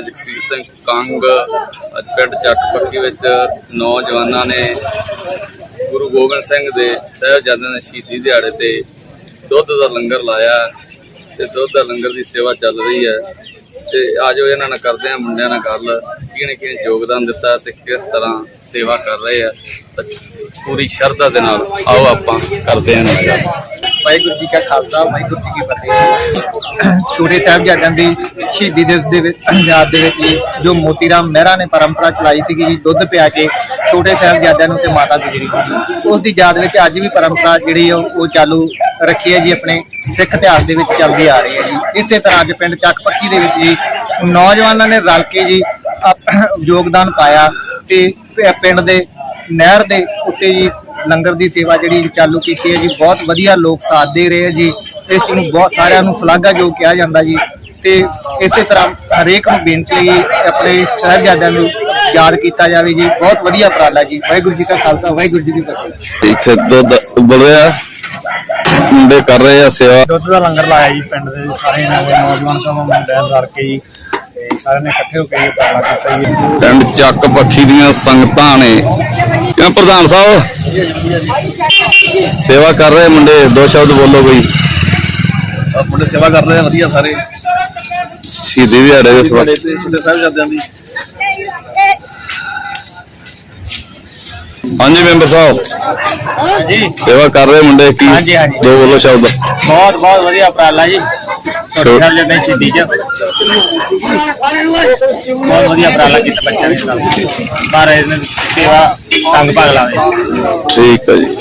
ਜਗਸੀਰ ਸਿੰਘ ਕੰਗ ਅੱਜ ਪਿੰਡ ਚੱਕ ਪੱਕੀ ਵਿੱਚ ਨੌਜਵਾਨਾਂ ਨੇ ਗੁਰੂ ਗੋਬਿੰਦ ਸਿੰਘ ਦੇ ਸਾਹਿਬਜ਼ਾਦਿਆਂ ਦੇ ਸ਼ਹੀਦੀ ਦਿਹਾੜੇ ਤੇ ਦੁੱਧ ਦਾ ਲੰਗਰ ਲਾਇਆ ਤੇ ਦੁੱਧ ਦਾ ਲੰਗਰ ਦੀ ਸੇਵਾ ਚੱਲ ਰਹੀ ਹੈ ਤੇ ਆਜੋ ਇਹਨਾਂ ਨਾਲ ਕਰਦੇ ਆ ਮੁੰਡਿਆਂ ਨਾਲ ਗੱਲ, ਕਿਹਨੇ ਕਿਹਨੇ ਯੋਗਦਾਨ ਦਿੱਤਾ ਤੇ ਕਿਸ ਤਰ੍ਹਾਂ ਸੇਵਾ ਕਰ ਰਹੇ ਆ। ਪੂਰੀ ਸ਼ਰਧਾ ਦੇ ਨਾਲ ਆਓ ਆਪਾਂ, ਕਰਦੇ ਹਾਂ ਇਹਨਾਂ ਨਾਲ ਵਾਹਿਗੁਰੂ ਜੀ ਕਾ ਖਾਲਸਾ, ਵਾਹਿਗੁਰੂ ਜੀ ਕੀ ਫਤਿਹ। ਛੋਟੇ ਸਾਹਿਬਜ਼ਾਦਿਆਂ ਦੀ ਸ਼ਹੀਦੀ ਦਿਵਸ ਦੇ ਵਿੱਚ ਯਾਦ ਦੇ ਵਿੱਚ ਜੀ, ਜੋ ਮੋਤੀਰਾਮ ਮਹਿਰਾ ਨੇ ਪਰੰਪਰਾ ਚਲਾਈ ਸੀਗੀ ਜੀ, ਦੁੱਧ ਪਿਆ ਕੇ ਛੋਟੇ ਸਾਹਿਬਜ਼ਾਦਿਆਂ ਨੂੰ ਤੇ ਮਾਤਾ ਗੁਜਰੀ ਨੂੰ ਉਸ ਦੀ ਯਾਦ ਵਿੱਚ ਅੱਜ ਵੀ ਪਰੰਪਰਾ ਜਿਹੜੀ ਆ, ਉਹ ਚਾਲੂ ਰੱਖੀ ਹੈ ਜੀ, ਆਪਣੇ ਸਿੱਖ ਇਤਿਹਾਸ ਦੇ ਵਿੱਚ ਚੱਲਦੀ ਆ ਰਹੀ ਹੈ ਜੀ। ਇਸੇ ਤਰ੍ਹਾਂ ਅੱਜ ਪਿੰਡ ਚੱਕ ਪੱਕੀ ਦੇ ਵਿੱਚ ਜੀ, ਨੌਜਵਾਨਾਂ ਨੇ ਰਲ ਕੇ ਜੀ ਯੋਗਦਾਨ ਪਾਇਆ ਤੇ ਪਿੰਡ ਦੇ ਨਹਿਰ ਦੇ ਉੱਤੇ ਜੀ ਲੰਗਰ ਦੀ ਸੇਵਾ ਜਿਹੜੀ ਚਾਲੂ ਕੀਤੀ ਹੈ ਜੀ ਬਹੁਤ ਵਧੀਆ ਲੋਕ ਸਾਥ ਦੇ ਰਹੇ ਹੈ ਜੀ ਇਸ ਨੂੰ ਬਹੁਤ ਸਾਰਿਆਂ ਨੂੰ ਸ਼ਲਾਘਾਯੋਗ ਕਿਹਾ ਜਾਂਦਾ ਜੀ ਤੇ ਇਸੇ ਤਰ੍ਹਾਂ ਹਰੇਕ ਨੂੰ ਬੇਨਤੀ ਹੈ ਜੀ ਆਪਣੇ ਸਾਹਿਬਜ਼ਾਦਿਆਂ ਨੂੰ ਯਾਦ ਕੀਤਾ ਜਾਵੇ ਜੀ ਬਹੁਤ ਵਧੀਆ ਉਪਰਾਲਾ ਜੀ ਵਾਹਿਗੁਰੂ ਜੀ ਕਾ ਖਾਲਸਾ ਵਾਹਿਗੁਰੂ ਜੀ ਕੀ ਫਤਿਹ। ਇੱਥੇ ਦੁੱਧ ਉਬਲ ਰਿਹਾ ਮੁੰਡੇ ਕਰ ਰਹੇ ਆ ਸੇਵਾ। ਦੁੱਧ ਦਾ ਲੰਗਰ ਲਾਇਆ ਜੀ ਪਿੰਡ ਦੇ ਸਾਰੇ ਨਵੇਂ ਨੌਜਵਾਨ ਸਮਾਂ ਮੁੰਡਿਆਂ ਰਲ ਕੇ ਜੀ ਤੇ ਸਾਰਿਆਂ ਨੇ ਇਕੱਠੇ ਹੋ ਕੇ ਇਹ ਉਪਰਾਲਾ ਕੀਤਾ ਜੀ। ਪਿੰਡ ਚੱਕ ਪੱਖੀ ਦੀਆਂ ਸੰਗਤਾਂ ਨੇ। ਕਿਉਂ ਪ੍ਰਧਾਨ ਸਾਹਿਬ? ਸੇਵਾ ਕਰ ਰਹੇ ਮੁੰਡੇ ਦੋ ਸ਼ਬਦ ਬੋਲੋ ਕੋਈ। ਮੁੰਡੇ ਸੇਵਾ ਕਰ ਰਹੇ ਆ ਵਧੀਆ ਸਾਰੇ। ਸ਼ਹੀਦੀ ਦਿਹਾੜੇ ਦੇ ਸਬੰਧ ਤੇ ਛੋਟੇ ਸਾਹਿਬਜ਼ਾਦਿਆਂ ਦੀ। ਹਾਂਜੀ ਮੈਂਬਰ ਸਾਹਿਬ। ਹਾਂਜੀ। ਸੇਵਾ ਕਰ ਰਹੇ ਮੁੰਡੇ ਕੀ ਹਾਂਜੀ, ਹਾਂਜੀ। ਦੋ ਬੋਲੋ ਸ਼ਬਦ। ਬਹੁਤ ਬਹੁਤ ਵਧੀਆ ਉਪਰਾਲਾ ਜੀ। ਛੋ- ਛੋਟੇ ਸਾਹਿਬਜ਼ਾਦਿਆਂ ਦੀ ਸ਼ਹੀਦੀ ਚ। ਬਹੁਤ ਵਧੀਆ ਉਪਰਾਲਾ ਕੀਤਾ ਬੱਚਿਆਂ ਦੇ ਨਾਲ ਬਾਰੇ ਸੇਵਾ ਤੰਗ ਭਾਗ ਲਾਵੇ। ਠੀਕ ਹੈ ਜੀ।